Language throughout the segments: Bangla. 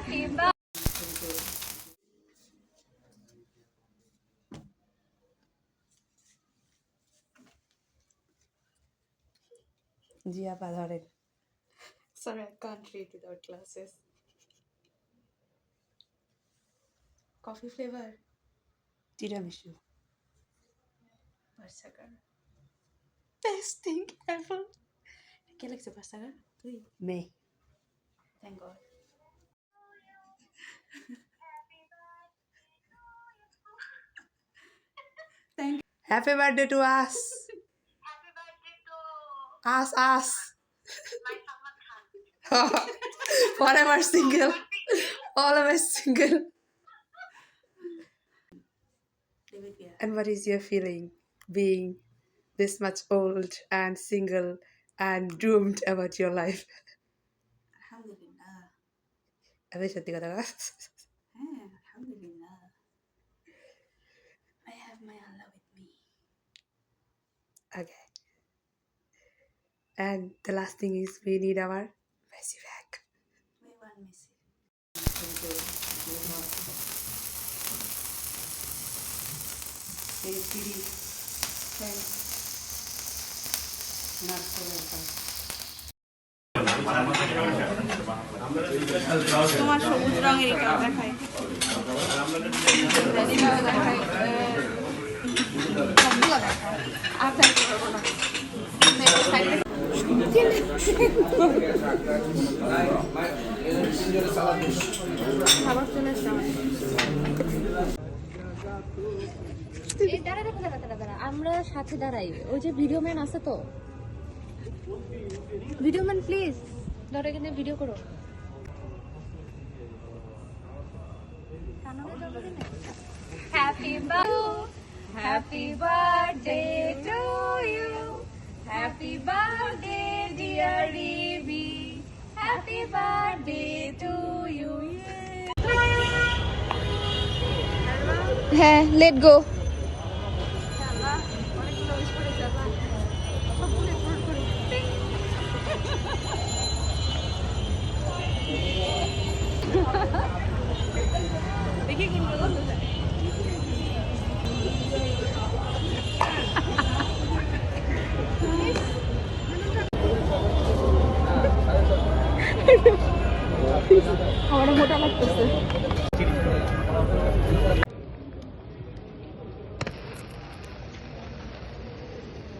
Happy birthday. জি আপা ধরেন Sorry, I can't read without glasses. Coffee flavor. Tiramisu Barsagar. Best thing ever. কে লিখছে বার্সাগার তুই মে thank god happy birthday to us us us forever single always single and what is your feeling being this much old and single and doomed about your life আলহামদুলিল্লাহ আমি সত্যি কথা বল। হ্যাঁ আলহামদুলিল্লাহ okay and the last thing is we need our Messi back We want Messi. তোমার সবুজ রঙের এটা দেখাই ভ্যানিলা খাবার চলে আমার। সাথে দাঁড়াই। ওই যে ভিডিও ম্যান আছে তো। ভিডিও ম্যান প্লিজ ধরো এখানে ভিডিও করো। Happy Happy birthday to you. Happy birthday, dear Evie. Happy birthday to you. Yeah. Hey, let go. আমার মোটা লাগতেছে।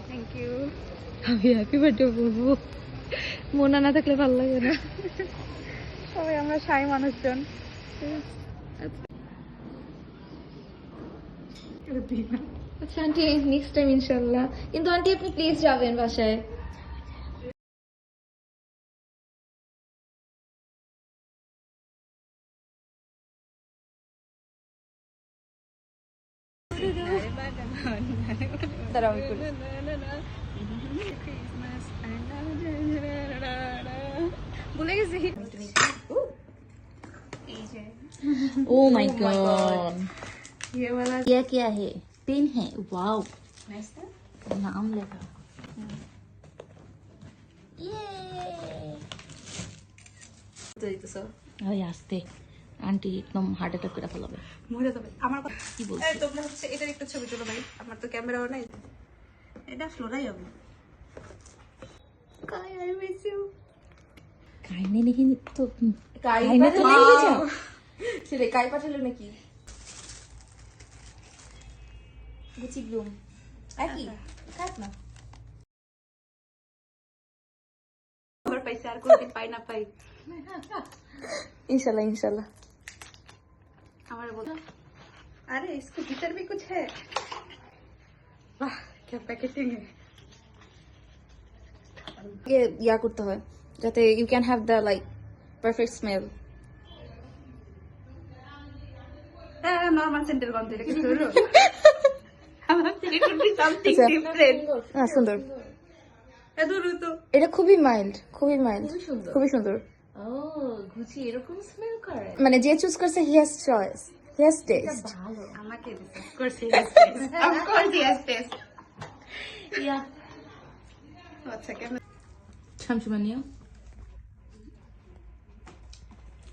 থ্যাংক ইউ আমি হ্যাপি বার্থডে বলব মনা না থাকলে ভালো লাগে না। সবাই আমরা সাই মানুষজন। আচ্ছা আন্টি নেক্সট টাইম ইনশাল্লাহ। কিন্তু আন্টি আপনি প্লিজ যাবেন বাসায়। जरा बिल्कुल बोलेगा माय गॉड ये वाला क्या क्या है? पेन है. वाव नाम लगा। ये तो ये तो सब आस्ते আন্টি একদম হার্ট অ্যাটাক করে ফেলাবে। মরে যাবে। আমার কি বলছিস? এই তোমরা হচ্ছে এটার একটা ছবি তোলো ভাই। আমার তো ক্যামেরাও নাই। এটা ফ্লোরাই হবে কাই আই মিস ইউ কাইনে দেখি তো কাই কাইনে তো দেখে যাও। ছেলে কাই পাঠালো নাকি? গুচি ব্লুম একই খাস না। খবর পাইছে আর কোনদিন পাই না পাই। ইনশাল্লাহ ইনশাল্লাহ। हमारे बोला अरे इसके भीतर भी कुछ है वाह क्या पैकेजिंग है ইয়া করতে হয় যাতে you can have the like perfect smell normal centre कौन थे लेकिन शुरू it would be something আচ্ছা। different হ্যাঁ সুন্দর এ দূর তো এটা খুবই মাইল্ড খুবই মাইল্ড খুবই সুন্দর ও গুচি এরকম স্মেল করে? মানে যে চুজ করছে he has choice he has taste ভালো আমাকে ইয়া আচ্ছা কেন?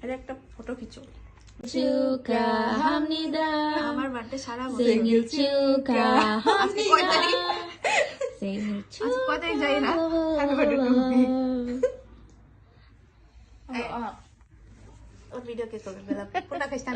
আরে একটা ফটো খিচো। চুকা হামনিদা। আমার বার্থডে সারা সেঙ্গিল চুকা আজকে কয় তারিখ না। হ্যাপি বার্থডে টু মি और वीडियो के पूरा कष्ट